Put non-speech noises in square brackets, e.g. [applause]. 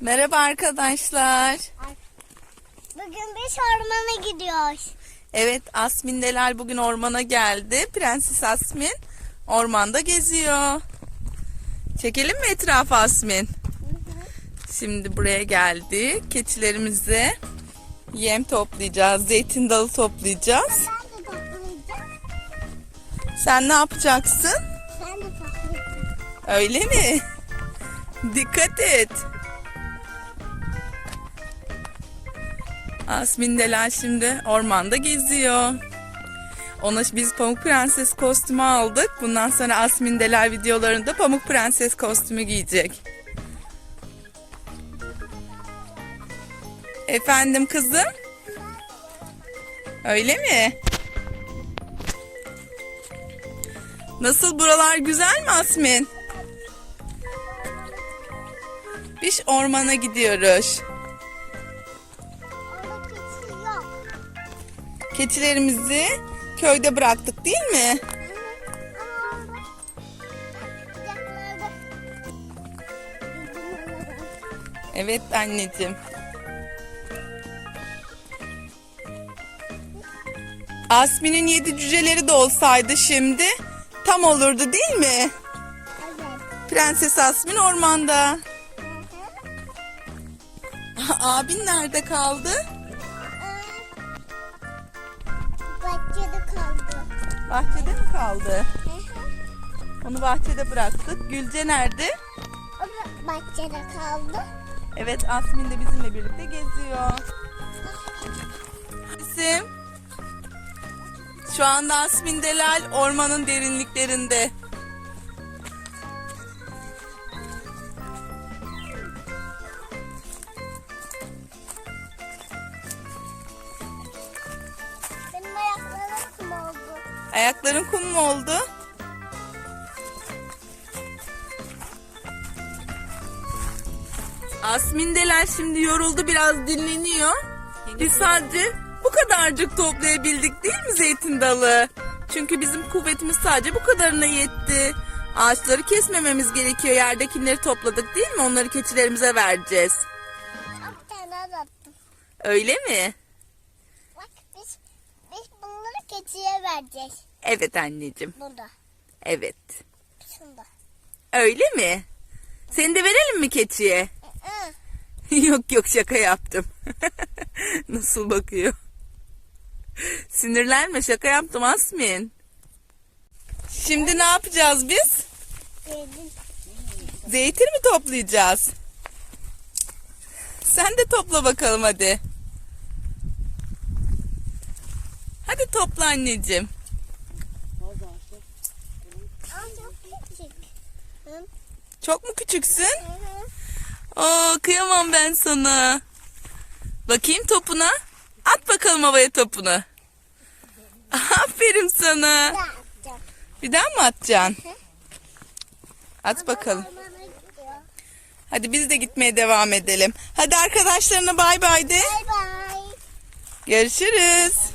Merhaba arkadaşlar. Bugün biz ormana gidiyoruz. Evet Asmin Delal bugün ormana geldi. Prenses Asmin ormanda geziyor. Çekelim mi etrafı Asmin? Şimdi buraya geldi. Keçilerimize yem toplayacağız. Zeytin dalı toplayacağız. Sen ne yapacaksın? Ben de toplayacağım. Öyle mi? Dikkat et. Asmin Delal şimdi ormanda geziyor. Ona biz Pamuk Prenses kostümü aldık. Bundan sonra Asmin Delal videolarında Pamuk Prenses kostümü giyecek. Efendim kızım? Öyle mi? Nasıl buralar güzel mi Asmin? Biz ormana gidiyoruz. Keçilerimizi köyde bıraktık değil mi? Evet anneciğim. Asmin'in yedi cüceleri de olsaydı şimdi tam olurdu değil mi? Evet. Prenses Asmin ormanda. Abin nerede kaldı? Bahçede mi kaldı? Onu bahçede bıraktık. Gülce nerede? O da bahçede kaldı. Evet Asmin de bizimle birlikte geziyor. İsim. Şu anda Asmin Delal ormanın derinliklerinde. Ayakların kum mu oldu? Asmin Delal şimdi yoruldu biraz dinleniyor. Biz sadece bu kadarcık toplayabildik değil mi zeytin dalı? Çünkü bizim kuvvetimiz sadece bu kadarına yetti. Ağaçları kesmememiz gerekiyor. Yerdekileri topladık değil mi? Onları keçilerimize vereceğiz. Öyle mi? Bak biz, biz bunları keçiye vereceğiz. Evet anneciğim. Burada. Evet. Şunda. Öyle mi? Seni de verelim mi keçiye? [laughs] Yok yok şaka yaptım. [laughs] Nasıl bakıyor? Sinirlenme şaka yaptım Asmin. Şimdi ne yapacağız biz? Zeytin mi toplayacağız? Sen de topla bakalım hadi. Hadi topla anneciğim. Çok mu küçüksün? Aa kıyamam ben sana. Bakayım topuna. At bakalım havaya topunu. Aferin sana. Bir daha mı atacaksın? At bakalım. Hadi biz de gitmeye devam edelim. Hadi arkadaşlarına bay bay de. Bay bay. Görüşürüz.